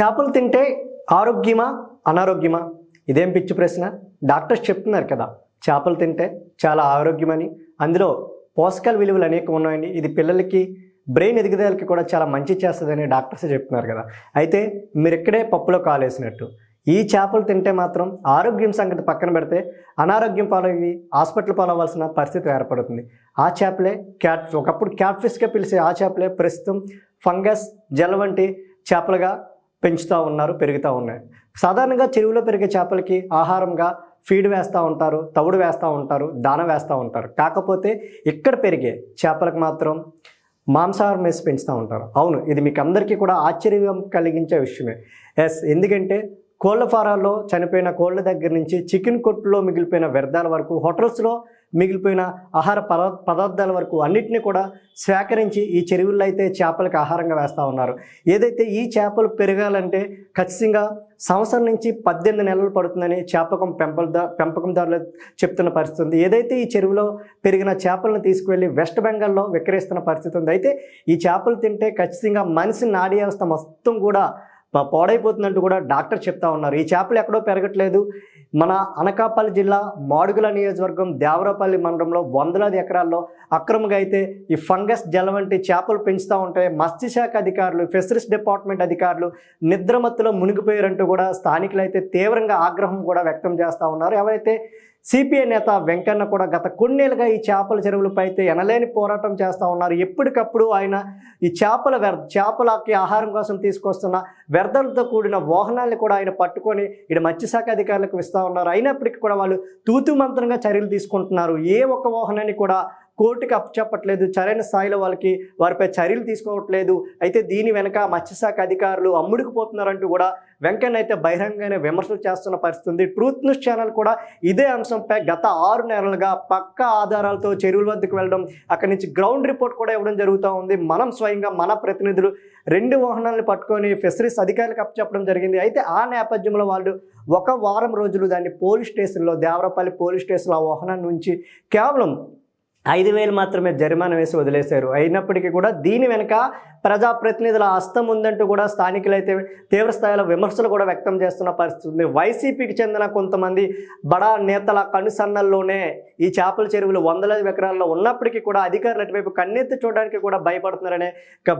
చేపలు తింటే ఆరోగ్యమా అనారోగ్యమా? ఇదేం పిచ్చి ప్రశ్న? డాక్టర్స్ చెప్తున్నారు కదా చేపలు తింటే చాలా ఆరోగ్యమని. అందులో పోషకాల విలువలు అనేకం ఉన్నాయండి. ఇది పిల్లలకి బ్రెయిన్ ఎదుగుదలకి కూడా చాలా మంచి చేస్తుందని డాక్టర్స్ చెప్తున్నారు కదా. అయితే మీరు ఇక్కడే పప్పులో కాలేసినట్టు. ఈ చేపలు తింటే మాత్రం ఆరోగ్యం సంగతి పక్కన పెడితే అనారోగ్యం పాలయ్యి హాస్పిటల్ పాలవలసిన పరిస్థితి ఏర్పడుతుంది. ఆ చేపలే క్యాట్ ఒకప్పుడు క్యాట్ ఫిష్గా పిలిచే ఆ చేపలే ప్రస్తుతం ఫంగస్ జల వంటి చేపలుగా పెంచుతూ ఉన్నారు పెరుగుతూ ఉన్నాయి. సాధారణంగా చెరువులో పెరిగే చేపలకి ఆహారంగా ఫీడ్ వేస్తూ ఉంటారు తవుడు వేస్తూ ఉంటారు దాన వేస్తూ ఉంటారు. కాకపోతే ఇక్కడ పెరిగే చేపలకు మాత్రం మాంసాహారం వేసి పెంచుతూ ఉంటారు. అవును ఇది మీకు అందరికీ కూడా ఆశ్చర్యం కలిగించే విషయమే. ఎస్ ఎందుకంటే కోళ్ళ ఫారాల్లో చనిపోయిన కోళ్ళ దగ్గర నుంచి చికెన్ కొట్టులో మిగిలిపోయిన వ్యర్థాల వరకు హోటల్స్లో మిగిలిపోయిన ఆహార పదార్థాల వరకు అన్నిటిని కూడా సేకరించి ఈ చెరువుల్లో అయితే చేపలకు ఆహారంగా వేస్తూ ఉన్నారు. ఏదైతే ఈ చేపలు పెరగాలంటే ఖచ్చితంగా సంవత్సరం నుంచి పద్దెనిమిది నెలలు పడుతుందని చేపకం పెంపకదా పెంపకందారులు చెప్తున్న పరిస్థితి ఉంది. ఏదైతే ఈ చెరువులో పెరిగిన చేపలను తీసుకువెళ్ళి వెస్ట్ బెంగాల్లో విక్రయిస్తున్న పరిస్థితి ఉంది. అయితే ఈ చేపలు తింటే ఖచ్చితంగా మనిషి నాడీ వ్యవస్థ మొత్తం కూడా పాడైపోతుందంటూ కూడా డాక్టర్ చెప్తా ఉన్నారు. ఈ చేపలు ఎక్కడో పెరగట్లేదు. మన అనకాపల్లి జిల్లా మాడుగుల నియోజకవర్గం దేవరపల్లి మండలంలో వందలాది ఎకరాల్లో అక్రమంగా అయితే ఈ ఫంగస్ జల వంటి చేపలు పెంచుతూ ఉంటే మత్స్యశాఖ అధికారులు ఫిషరీస్ డిపార్ట్మెంట్ అధికారులు నిద్రమత్తులో మునిగిపోయారంటూ కూడా స్థానికులు అయితే తీవ్రంగా ఆగ్రహం కూడా వ్యక్తం చేస్తూ ఉన్నారు. ఎవరైతే సిపిఐ నేత వెంకన్న కూడా గత కొన్నేళ్ళుగా ఈ చేపల చెరువులపై అయితే ఎనలేని పోరాటం చేస్తూ ఉన్నారు. ఎప్పటికప్పుడు ఆయన ఈ చేపల వ్యర్ చేపలకి ఆహారం కోసం తీసుకొస్తున్న వ్యర్థాలతో కూడిన వాహనాలను కూడా ఆయన పట్టుకొని ఇక్కడ మత్స్యశాఖ అధికారులకు ఇస్తూ ఉన్నారు. అయినప్పటికీ కూడా వాళ్ళు తూతు మంత్రంగా చర్యలు తీసుకుంటున్నారు. ఏ ఒక్క వాహనాన్ని కూడా కోర్టుకి అప్పచెప్పట్లేదు సరైన స్థాయిలో వాళ్ళకి వారిపై చర్యలు తీసుకోవట్లేదు. అయితే దీని వెనక మత్స్యశాఖ అధికారులు అమ్ముడుకుపోతున్నారంటూ కూడా వెంకన్న అయితే బహిరంగంగానే విమర్శలు చేస్తున్న పరిస్థితి ఉంది. ట్రూత్ న్యూస్ ఛానల్ కూడా ఇదే అంశంపై గత ఆరు నెలలుగా పక్క ఆధారాలతో చెరువుల వద్దకు వెళ్ళడం అక్కడి నుంచి గ్రౌండ్ రిపోర్ట్ కూడా ఇవ్వడం జరుగుతూ ఉంది. మనం స్వయంగా మన ప్రతినిధులు రెండు వాహనాలను పట్టుకొని ఫిషరీస్ అధికారులకు అప్పచెప్పడం జరిగింది. అయితే ఆ నేపథ్యంలో వాళ్ళు ఒక వారం రోజులు దాన్ని పోలీస్ స్టేషన్లో దేవరపల్లి పోలీస్ స్టేషన్లో ఆ వాహనాన్ని నుంచి కేవలం ఐదు వేలు మాత్రమే జరిమానా వేసి వదిలేశారు. అయినప్పటికీ కూడా దీని వెనుక ప్రజాప్రతినిధుల హస్తం ఉందంటూ కూడా స్థానికులైతే తీవ్రస్థాయిలో విమర్శలు కూడా వ్యక్తం చేస్తున్న పరిస్థితి ఉంది. వైసీపీకి చెందిన కొంతమంది బడా నేతల కనుసన్నల్లోనే ఈ చేపల చెరువులు వందలాది ఎకరాల్లో ఉన్నప్పటికీ కూడా అధికారులు అటువైపు కన్నెత్తి చూడడానికి కూడా భయపడుతున్నారనే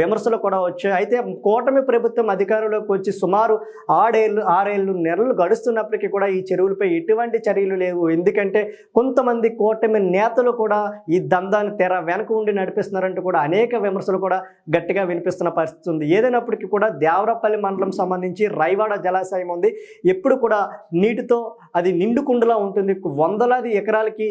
విమర్శలు కూడా వచ్చాయి. అయితే కూటమి ప్రభుత్వం అధికారంలోకి వచ్చి సుమారు ఆడేళ్ళు ఆరేళ్ళు నెలలు గడుస్తున్నప్పటికీ కూడా ఈ చెరువులపై ఎటువంటి చర్యలు లేవు. ఎందుకంటే కొంతమంది కూటమి నేతలు కూడా ఈ దందాన్ని తెర వెనక ఉండి నడిపిస్తున్నారంటూ కూడా అనేక విమర్శలు కూడా గట్టిగా వినిపిస్తున్న పరిస్థితి ఉంది. ఏదైనప్పటికీ కూడా దేవరపల్లి మండలం సంబంధించి రైవాడ జలాశయం ఉంది. ఎప్పుడు కూడా నీటితో అది నిండుకుండలా ఉంటుంది. వందలాది ఎకరాలకి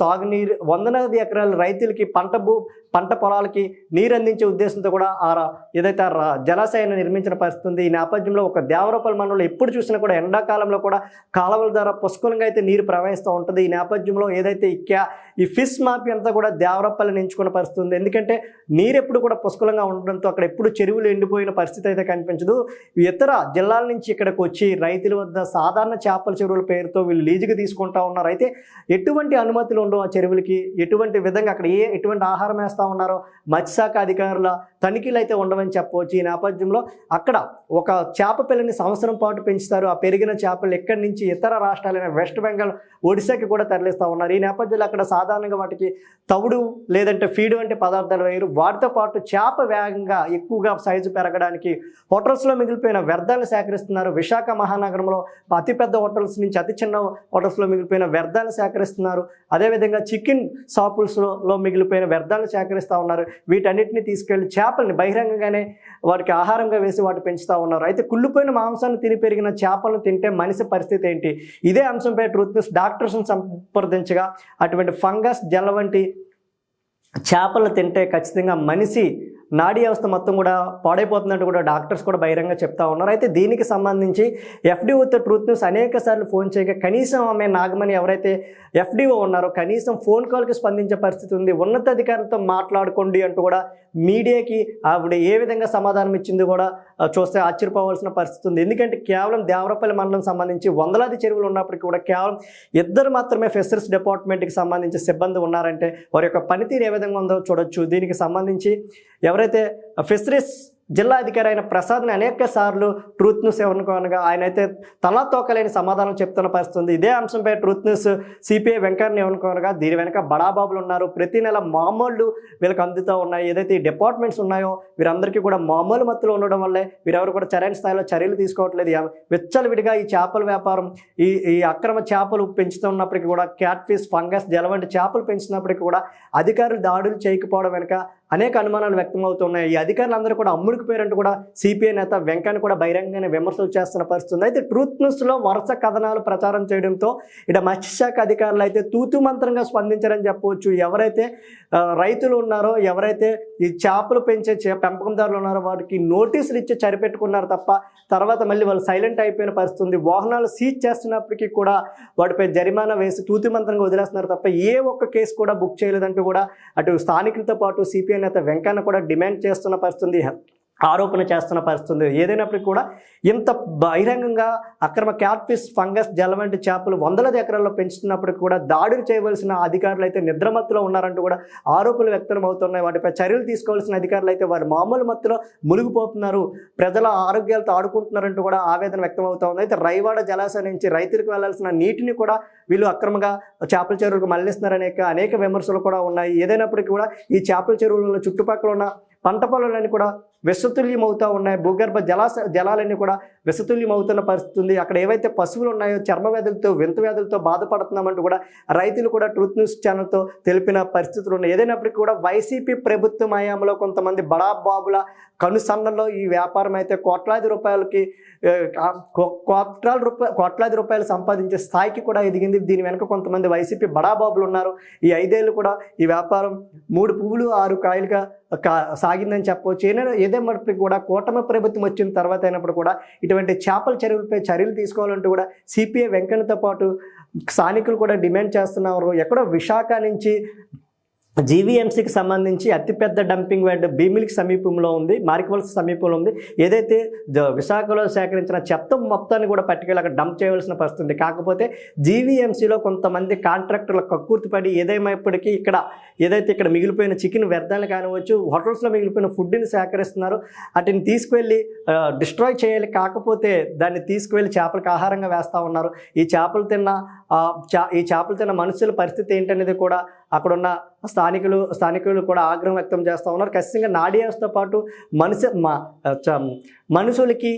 సాగునీరు వందలాది ఎకరాల రైతులకి పంట భూ పంట పొలాలకి నీరు అందించే ఉద్దేశంతో కూడా ఆ ఏదైతే ఆ జలాశయాన్ని నిర్మించిన పరిస్థితి ఉంది. ఈ నేపథ్యంలో ఒక దేవరపల్లి మండలంలో ఎప్పుడు చూసినా కూడా ఎండాకాలంలో కూడా కాలువల ద్వారా పుష్కలంగా అయితే నీరు ప్రవహిస్తూ ఉంటుంది. ఈ నేపథ్యంలో ఏదైతే ఇక్యా క్యా ఈ ఫిష్ మాఫీ అంతా కూడా దేవరపల్లిని నించుకున్న పరిస్థితి ఉంది. ఎందుకంటే నీరు ఎప్పుడు కూడా పుష్కలంగా ఉండడం ఉండడంతో అక్కడ ఎప్పుడు చెరువులు ఎండిపోయిన పరిస్థితి అయితే కనిపించదు. ఇతర జిల్లాల నుంచి ఇక్కడికి వచ్చి రైతుల వద్ద సాధారణ చేపల చెరువుల పేరుతో వీళ్ళు లీజుకి తీసుకుంటా ఉన్నారు. అయితే ఎటువంటి అనుమతులు ఉండవు ఆ చెరువులకి? ఎటువంటి విధంగా అక్కడ ఏ ఎటువంటి ఆహారం వేస్తూ ఉన్నారో? మత్స్యశాఖ అధికారుల తనిఖీలు అయితే ఉండవని చెప్పవచ్చు. ఈ నేపథ్యంలో అక్కడ ఒక చేప పిల్లని సంవత్సరం పాటు పెంచుతారు. ఆ పెరిగిన చేపలు ఎక్కడి నుంచి ఇతర రాష్ట్రాలైన వెస్ట్ బెంగాల్ ఒడిశాకి కూడా తరలిస్తూ ఉన్నారు. ఈ నేపథ్యంలో అక్కడ సాధారణంగా వాటికి తవుడు లేదంటే ఫీడ్ వంటి పదార్థాలు వేయరు. వాటితో పాటు చేప వేగంగా ఎక్కువగా సైజు పెరగడానికి హోటల్స్లో మిగిలిపోయిన వ్యర్థాలను సేకరిస్తున్నారు. విశాఖ మహానగరంలో అతిపెద్ద హోటల్స్ నుంచి అతి చిన్న హోటల్స్లో మిగిలిపోయిన వ్యర్థాలను సేకరిస్తున్నారు. అదేవిధంగా చికెన్ షాపుల్స్లో మిగిలిపోయిన వ్యర్థాలను సేకరిస్తూ ఉన్నారు. వీటన్నిటిని తీసుకెళ్ళి చేపల్ని బహిరంగంగానే వాటికి ఆహారంగా వేసి వాటి పెంచుతూ ఉన్నారు. అయితే కుళ్ళిపోయిన మాంసాన్ని తిని పెరిగిన చేపలను తింటే మనిషి పరిస్థితి ఏంటి? ఇదే అంశంపై ట్రూత్ న్యూస్ డాక్టర్స్ని సంప్రదించగా అటువంటి ఫంగస్ జల వంటి చేపలు తింటే ఖచ్చితంగా మనిషి నాడీ వ్యవస్థ మొత్తం కూడా పాడైపోతుందంటూ కూడా డాక్టర్స్ కూడా బహిరంగ చెప్తా ఉన్నారు. అయితే దీనికి సంబంధించి ఎఫ్డీఓతో ట్రూత్ న్యూస్ అనేక సార్లు ఫోన్ చేయగా కనీసం ఆమె నాగమణి ఎవరైతే ఎఫ్డీఓ ఉన్నారో కనీసం ఫోన్ కాల్కి స్పందించే పరిస్థితి ఉంది. ఉన్నతాధికారులతో మాట్లాడుకోండి అంటూ కూడా మీడియాకి ఆవిడ ఏ విధంగా సమాధానం ఇచ్చింది కూడా చూస్తే ఆశ్చర్యపోవాల్సిన పరిస్థితి ఉంది. ఎందుకంటే కేవలం దేవరపల్లి మండలం సంబంధించి వందలాది చెరువులు ఉన్నప్పటికీ కూడా కేవలం ఇద్దరు మాత్రమే ఫిషరీస్ డిపార్ట్మెంట్కి సంబంధించి సిబ్బంది ఉన్నారంటే వారి యొక్క పనితీరు ఏ విధంగా ఉందో చూడొచ్చు. దీనికి సంబంధించి ఎవరైతే ఫిషరీస్ జిల్లా అధికారి అయిన ప్రసాద్ని అనేక సార్లు ట్రూత్ న్యూస్ ఎవరుకోనగా ఆయన అయితే తలా తోకలేని సమాధానం చెప్తున్న పరిస్థితి ఉంది. ఇదే అంశంపై ట్రూత్ న్యూస్ సిపిఐ వెంకయ్యని ఎవరుకోనగా దీని వెనక బడాబాబులు ఉన్నారు. ప్రతి నెల మామూలు వీళ్ళకి అందుతూ ఉన్నాయి. ఏదైతే డిపార్ట్మెంట్స్ ఉన్నాయో వీరందరికీ కూడా మామూలు మత్తులో ఉండడం వల్లే వీరెవరు కూడా చరైన స్థాయిలో చర్యలు తీసుకోవట్లేదు. విచ్చలు విడిగా ఈ చేపల వ్యాపారం ఈ ఈ అక్రమ చేపలు పెంచుతున్నప్పటికీ కూడా క్యాట్ ఫిష్ ఫంగస్ జల వంటి చేపలు పెంచినప్పటికీ కూడా అధికారులు దాడులు చేయకపోవడం వెనుక అనేక అనుమానాలు వ్యక్తమవుతున్నాయి. ఈ అధికారులందరూ కూడా అమ్ముడికి పేరంటూ కూడా సిపిఐ నేత వెంకయ్య కూడా బహిరంగంగానే విమర్శలు చేస్తున్న పరిస్థితి ఉంది. అయితే ట్రూత్ న్యూస్లో వరుస కథనాలు ప్రచారం చేయడంతో ఇక మత్స్యశాఖ అధికారులు అయితే తూతు మంత్రంగా స్పందించారని చెప్పవచ్చు. ఎవరైతే రైతులు ఉన్నారో ఎవరైతే ఈ చేపలు పెంచే చే- పెంపకందారులు ఉన్నారో వారికి నోటీసులు ఇచ్చి చరిపెట్టుకున్నారు తప్ప తర్వాత మళ్ళీ వాళ్ళు సైలెంట్ అయిపోయిన పరిస్థితి వాహనాలు సీజ్ చేస్తున్నప్పటికీ కూడా వాటిపై జరిమానా వేసి తూతు మంత్రంగా వదిలేస్తున్నారు తప్ప ఏ ఒక్క కేసు కూడా బుక్ చేయలేదంటూ కూడా అటు స్థానికులతో పాటు సిపిఐ నేత వెంకన్న కూడా డిమాండ్ చేస్తున్న పరిస్థితి ఉంది. ఆరోపణ చేస్తున్న పరిస్థితి ఏదైనప్పటికీ కూడా ఇంత బహిరంగంగా అక్రమ క్యాట్ఫిష్ ఫంగస్ జలవంటి చేపలు వందల ఎకరాల్లో పెంచుతున్నప్పటికీ కూడా దాడులు చేయవలసిన అధికారులు అయితే నిద్రమత్తులో ఉన్నారంటూ కూడా ఆరోపణలు వ్యక్తం అవుతున్నాయి. వాటిపై చర్యలు తీసుకోవాల్సిన అధికారులు అయితే వారు మామూలు మత్తులో మునిగిపోతున్నారు. ప్రజల ఆరోగ్యాలతో ఆడుకుంటున్నారంటూ కూడా ఆవేదన వ్యక్తం అవుతా ఉంది అయితే రైవాడ జలాశయం నుంచి రైతులకు వెళ్ళాల్సిన నీటిని కూడా వీళ్ళు అక్రమంగా చేపల చెరువులకు మళ్ళిస్తున్నారనే అనేక విమర్శలు కూడా ఉన్నాయి. ఏదైనప్పటికీ కూడా ఈ చేపల చెరువులలో చుట్టుపక్కల ఉన్న పంట పొలాలన్నీ కూడా విషతుల్యం అవుతూ ఉన్నాయి. భూగర్భ జలాశ జలాలన్నీ కూడా విషతుల్యం అవుతున్న పరిస్థితి ఉంది. అక్కడ ఏవైతే పశువులు ఉన్నాయో చర్మ వ్యాధులతో వింత వ్యాధులతో బాధపడుతున్నామంటూ కూడా రైతులు కూడా ట్రూత్ న్యూస్ ఛానల్తో తెలిపిన పరిస్థితులు ఉన్నాయి. ఏదైనప్పటికీ కూడా వైసీపీ ప్రభుత్వం హయాంలో కొంతమంది బడా బాబుల కనుసన్నల్లో ఈ వ్యాపారం అయితే కోట్లాది రూపాయలకి కోట్లాది రూపాయ కోట్లాది రూపాయలు సంపాదించే స్థాయికి కూడా ఎదిగింది. దీని వెనుక కొంతమంది వైసీపీ బడాబాబులు ఉన్నారు. ఈ ఐదేళ్ళు కూడా ఈ వ్యాపారం మూడు పువ్వులు ఆరు కాయలుగా కా సాగిందని చెప్పవచ్చు. ఏదైనా ఏదేమప్పటికీ కూడా కూటమి ప్రభుత్వం వచ్చిన తర్వాత అయినప్పుడు కూడా ఇటువంటి చేపల చర్యలపై చర్యలు తీసుకోవాలంటూ కూడా సిపిఐ వెంకన్నతో పాటు స్థానికులు కూడా డిమాండ్ చేస్తున్నారు. ఎక్కడో విశాఖ నుంచి జీవీఎంసీకి సంబంధించి అతిపెద్ద డంపింగ్ యార్డ్ భీమిలికి సమీపంలో ఉంది మారికవలస సమీపంలో ఉంది. ఏదైతే జ- విశాఖలో సేకరించిన చెత్త మొత్తాన్ని కూడా పట్టుకెళ్ళి అక్కడ డంప్ చేయవలసిన పరిస్థితి ఉంది. కాకపోతే జీవీఎంసీలో కొంతమంది కాంట్రాక్టర్ల కక్కుర్తిపడి ఏదేమైనప్పటికీ ఇక్కడ ఏదైతే ఇక్కడ మిగిలిపోయిన చికెన్ వ్యర్థాలు కానివచ్చు హోటల్స్లో మిగిలిపోయిన ఫుడ్ని సేకరిస్తున్నారు. వాటిని తీసుకువెళ్ళి డిస్ట్రాయ్ చేయాలి. కాకపోతే దాన్ని తీసుకువెళ్ళి చేపలకు ఆహారంగా వేస్తూ ఉన్నారు. ఈ చేపలు తిన్న చా- ఈ చేపలు తిన్న మనుషుల పరిస్థితి ఏంటనేది కూడా అక్కడున్న స్థానికులు స్థానికులు కూడా ఆగ్రహం వ్యక్తం చేస్తూ ఉన్నారు. ఖచ్చితంగా నాడియాస్తో పాటు మనిషి మా మనుషులకి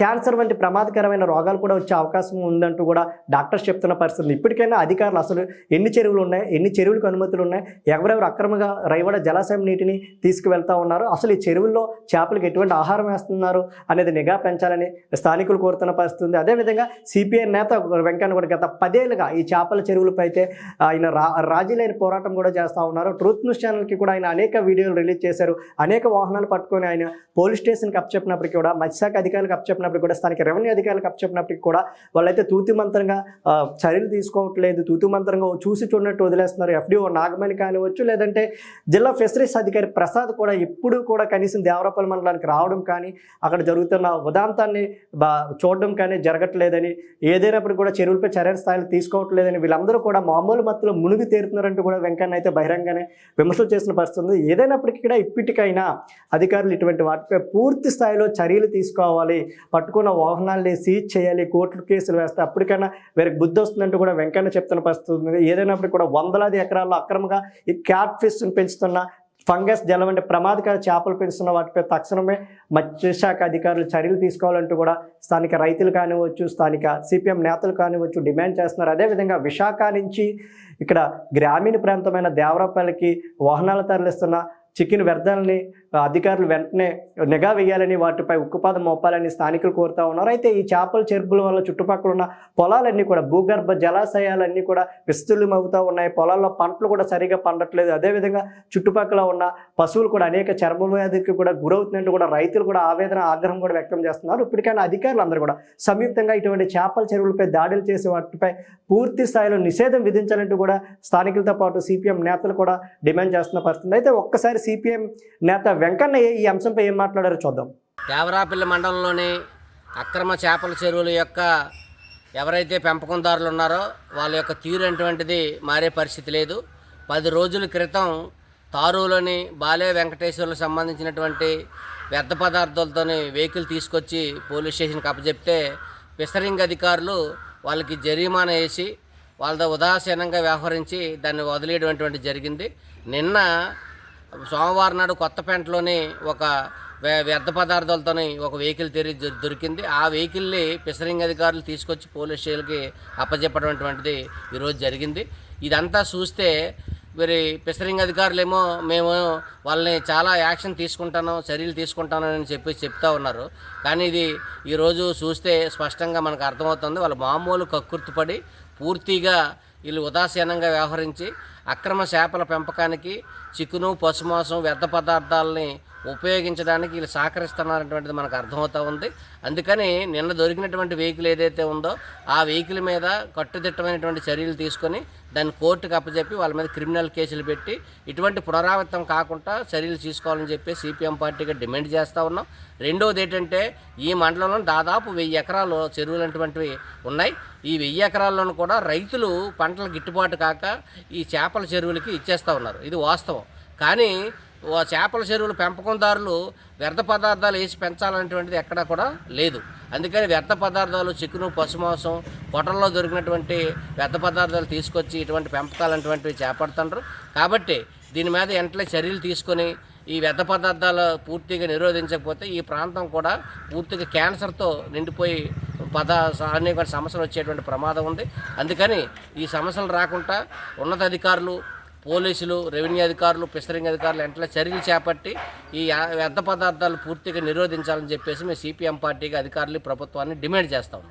క్యాన్సర్ వంటి ప్రమాదకరమైన రోగాలు కూడా వచ్చే అవకాశం ఉందంటూ కూడా డాక్టర్స్ చెప్తున్న పరిస్థితులు. ఇప్పటికైనా అధికారులు అసలు ఎన్ని చెరువులు ఉన్నాయి ఎన్ని చెరువులకు అనుమతులు ఉన్నాయి ఎవరెవరు అక్రమంగా రైవడ జలాశయం నీటిని తీసుకువెళ్తా ఉన్నారు అసలు ఈ చెరువుల్లో చేపలకు ఎటువంటి ఆహారం వేస్తున్నారు అనేది నిఘా పెంచాలని స్థానికులు కోరుతున్న పరిస్థితి ఉంది. అదేవిధంగా సిపిఐ నేత వెంకన్న కూడా గత పదేళ్ళుగా ఈ చేపల చెరువులపై అయితే ఆయన రా రాజీలైన పోరాటం కూడా చేస్తూ ఉన్నారు. ట్రూత్ న్యూస్ ఛానల్కి కూడా ఆయన అనేక వీడియోలు రిలీజ్ చేశారు. అనేక వాహనాలు పట్టుకొని ఆయన పోలీస్ స్టేషన్కి అప్పచెప్పినప్పటికీ కూడా మత్స్యశాఖ అధికారులకు అప్పచెప్పినప్పటికీ కూడా స్థానిక రెవెన్యూ అధికారులకు అప్పచెప్పినప్పటికీ కూడా వాళ్ళైతే తూతి మంత్రంగా చర్యలు తీసుకోవట్లేదు. తూతు మంత్రంగా చూసి చూడనట్టు వదిలేస్తున్నారు. ఎఫ్డిఓ నాగమణి కానివచ్చు లేదంటే జిల్లా ఫిషరీస్ అధికారి ప్రసాద్ కూడా ఎప్పుడు కూడా కనీసం దేవరపల్లి మండలానికి రావడం కానీ అక్కడ జరుగుతున్న ఉదాంతాన్ని బా చూడడం కానీ జరగట్లేదని ఏదైనప్పుడు కూడా చెరువులపై చర్యల స్థాయిలు తీసుకోవట్లేదని వీళ్ళందరూ కూడా మామూలు మత్తులో మునిగి తేరుతున్నారంటూ కూడా వెంకన్న అయితే బహిరంగానే విమర్శలు చేసిన పరిస్థితి ఏదైనప్పటికీ కూడా ఇప్పటికైనా అధికారులు ఇటువంటి వాటిపై పూర్తి స్థాయి స్థాయిలో చర్యలు తీసుకోవాలి. పట్టుకున్న వాహనాలని సీజ్ చేయాలి. కోర్టు కేసులు వేస్తే అప్పటికైనా వీరికి బుద్ధి వస్తుందంటూ కూడా వెంకన్న చెప్తున్న పరిస్థితి ఏదైనప్పుడు కూడా వందలాది ఎకరాల్లో అక్రమంగా ఈ క్యాట్ ఫిష్ను పెంచుతున్న ఫంగస్ జలం వంటి ప్రమాదకర చేపలు పెంచుతున్న వాటిపై తక్షణమే మత్స్యశాఖ అధికారులు చర్యలు తీసుకోవాలంటూ కూడా స్థానిక రైతులు కానివచ్చు స్థానిక సిపిఎం నేతలు కానివచ్చు డిమాండ్ చేస్తున్నారు. అదేవిధంగా విశాఖ నుంచి ఇక్కడ గ్రామీణ ప్రాంతమైన దేవరపల్లికి వాహనాలు తరలిస్తున్న చికెన్ వ్యర్థాలని అధికారులు వెంటనే నిఘా వేయాలని వాటిపై ఉక్కుపాదం మోపాలని స్థానికులు కోరుతా ఉన్నారు. అయితే ఈ చేపల చెరుపుల వల్ల చుట్టుపక్కల ఉన్న పొలాలన్నీ కూడా భూగర్భ జలాశయాలన్నీ కూడా విస్తృతమవుతూ ఉన్నాయి. పొలాల్లో పంటలు కూడా సరిగా పండట్లేదు. అదేవిధంగా చుట్టుపక్కల ఉన్న పశువులు కూడా అనేక చర్మ వ్యాధికి కూడా గురవుతున్నట్టు కూడా రైతులు కూడా ఆవేదన ఆగ్రహం కూడా వ్యక్తం చేస్తున్నారు. ఇప్పటికైనా అధికారులు అందరూ కూడా సంయుక్తంగా ఇటువంటి చేపల చెరువులపై దాడులు చేసే వాటిపై పూర్తి స్థాయిలో నిషేధం విధించాలంటూ కూడా స్థానికులతో పాటు సిపిఎం నేతలు కూడా డిమాండ్ చేస్తున్న పరిస్థితి అయితే ఒక్కసారి సిపిఎం నేత వెంకన్న ఈ అంశంపై ఏం మాట్లాడారో చూద్దాం. దేవరాపల్లి మండలంలోని అక్రమ చేపల చెరువుల యొక్క ఎవరైతే పెంపకందారులు ఉన్నారో వాళ్ళ యొక్క తీరు అటువంటిది మారే పరిస్థితి లేదు. పది రోజుల క్రితం తారూలోని బాలే వెంకటేశ్వర్లకు సంబంధించినటువంటి వ్యర్థ పదార్థాలతోని వెహికల్ తీసుకొచ్చి పోలీస్ స్టేషన్కి అప్పచెప్తే ఫిషరింగ్ అధికారులు వాళ్ళకి జరిమానా వేసి వాళ్ళతో ఉదాసీనంగా వ్యవహరించి దాన్ని వదిలేయడం జరిగింది. నిన్న సోమవారం నాడు కొత్తపేంటలోని ఒక వ్య- వ్యర్థ పదార్థాలతోని ఒక వెహికల్ తెరి దొ- దొరికింది. ఆ వెహికల్ని ఫిషరింగ్ అధికారులు తీసుకొచ్చి పోలీస్ స్టేషన్కి అప్పచెప్పడం అటువంటిది ఈరోజు జరిగింది. ఇదంతా చూస్తే మరి ఫిషరింగ్ అధికారులు ఏమో మేము వాళ్ళని చాలా యాక్షన్ తీసుకుంటాను చర్యలు తీసుకుంటాను అని చెప్పి చెప్తా ఉన్నారు. కానీ ఇది ఈరోజు చూస్తే స్పష్టంగా మనకు అర్థమవుతుంది. వాళ్ళ మామూలు కక్కుర్తిపడి పూర్తిగా వీళ్ళు ఉదాసీనంగా వ్యవహరించి అక్రమ చేపల పెంపకానికి చికెను పశుమాంసం వ్యర్థ పదార్థాలని ఉపయోగించడానికి వీళ్ళు సహకరిస్తున్నారనేటువంటిది మనకు అర్థమవుతూ ఉంది. అందుకని నిన్న దొరికినటువంటి వెహికల్ ఏదైతే ఉందో ఆ వెహికల్ మీద కట్టుదిట్టమైనటువంటి చర్యలు తీసుకొని దాన్ని కోర్టుకు అప్పచెప్పి వాళ్ళ మీద క్రిమినల్ కేసులు పెట్టి ఇటువంటి పునరావృతం కాకుండా చర్యలు తీసుకోవాలని చెప్పి సిపిఎం పార్టీగా డిమాండ్ చేస్తూ ఉన్నాం. రెండవది ఏంటంటే ఈ మండలంలో దాదాపు వెయ్యి ఎకరాలు చెరువులు అటువంటివి ఉన్నాయి. ఈ వెయ్యి ఎకరాల్లోనూ కూడా రైతులు పంటల గిట్టుబాటు కాక ఈ చేపల చెరువులకి ఇచ్చేస్తూ ఉన్నారు. ఇది వాస్తవం. కానీ చేపల చెరువులు పెంపకందారులు వ్యర్థ పదార్థాలు వేసి పెంచాలనేటువంటిది ఎక్కడా కూడా లేదు. అందుకని వ్యర్థ పదార్థాలు చికెను పశుమాంసం పొటల్లో దొరికినటువంటి వ్యర్థ పదార్థాలు తీసుకొచ్చి ఇటువంటి పెంపకాలు అటువంటివి చేపడుతుండ్రు. కాబట్టి దీని మీద వెంటనే చర్యలు తీసుకొని ఈ వ్యర్థ పదార్థాలు పూర్తిగా నిరోధించకపోతే ఈ ప్రాంతం కూడా పూర్తిగా క్యాన్సర్తో నిండిపోయి పద అనేక సమస్యలు వచ్చేటువంటి ప్రమాదం ఉంది. అందుకని ఈ సమస్యలు రాకుండా ఉన్నతాధికారులు పోలీసులు రెవెన్యూ అధికారులు ఫిషరింగ్ అధికారులు వెంటనే చర్యలు చేపట్టి ఈ వ్యర్థ పదార్థాలు పూర్తిగా నిరోధించాలని చెప్పేసి మేము సిపిఎం పార్టీకి అధికారులు ప్రభుత్వాన్ని డిమాండ్ చేస్తాం